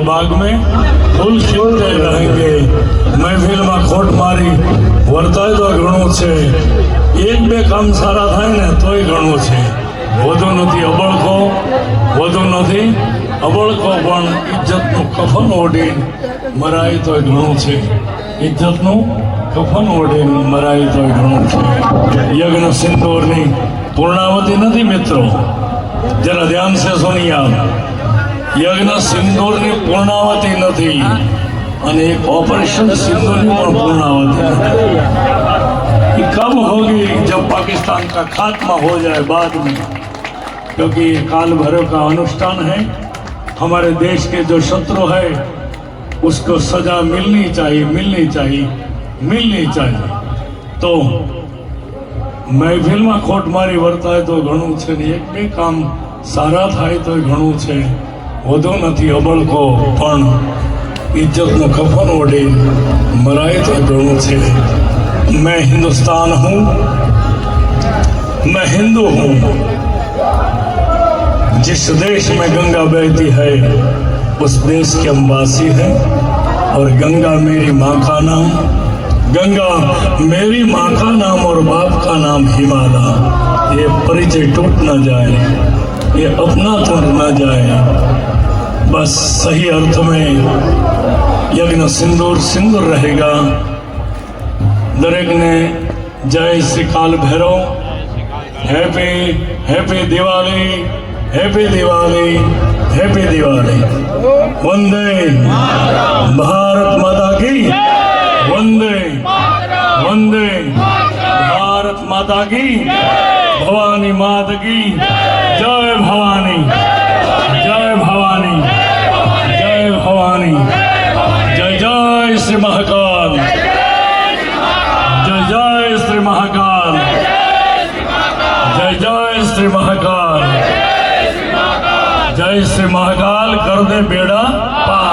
બાગ में ફૂલ ખીલતે રહેંગે મહેફિલમાં ખોટ મારી વર્તાય તો ઘણું છે એક બે કામ સારા થાય ને તોય ઘણું છે વધુ નથી અબળખો વધુ નથી અબળખો પણ ઇજ્જતનું કફન ઓઢી મરાય તોય ઘણું છે ઇજ્જતનું કફન ઓઢી મરાય તોય ઘણું છે યજ્ઞ સિંદૂરની પૂર્ણાવતી નથી મિત્રો જરા ધ્યાન છે સોનિયા યજ્ઞ સિંદૂરની પૂર્ણાવતી નથી અને એક ઓપરેશન सिंदूर પણ पूर्णावती नहीं। ये कब होगी जब पाकिस्तान का खात्मा हो जाए बाद में क्योंकि ये काल भैरव का अनुष्ठान है हमारे देश के जो शत्रु है उसको सजा मिलनी चाहिए मिलनी चाहिए मिलनी चाहिए तो મહેફિલમાં ખોટ મારી વર્તાય તો ઘણું છે ને એક બે કામ સારા થાય તો ઘણું છે વધુ નથી અબળકો પણ ઇજ્જતનું કફન ઓઢી મરાય તો ઘણું છે मैं हिंदुस्तान हूँ मैं हिंदू हूँ जिस देश में गंगा बहती है उस देश के हम वासी हैं और गंगा मेरी माँ का नाम गंगा मेरी माँ का नाम और बाप का नाम हिमालय ये परिचय टूट न जाए ये अपना टूट न जाए बस सही अर्थ में यज्ञ सिंदूर सिंदूर रहेगा। दरेक ने जय Shri Kaal Bhairav happy happy Diwali happy Diwali happy Diwali. वंदे भारत माता की, वंदे वंदे भारत माता की, भवानी माता की, जय। महाकाल। जय श्री महाकाल। कर दे बेड़ा पार।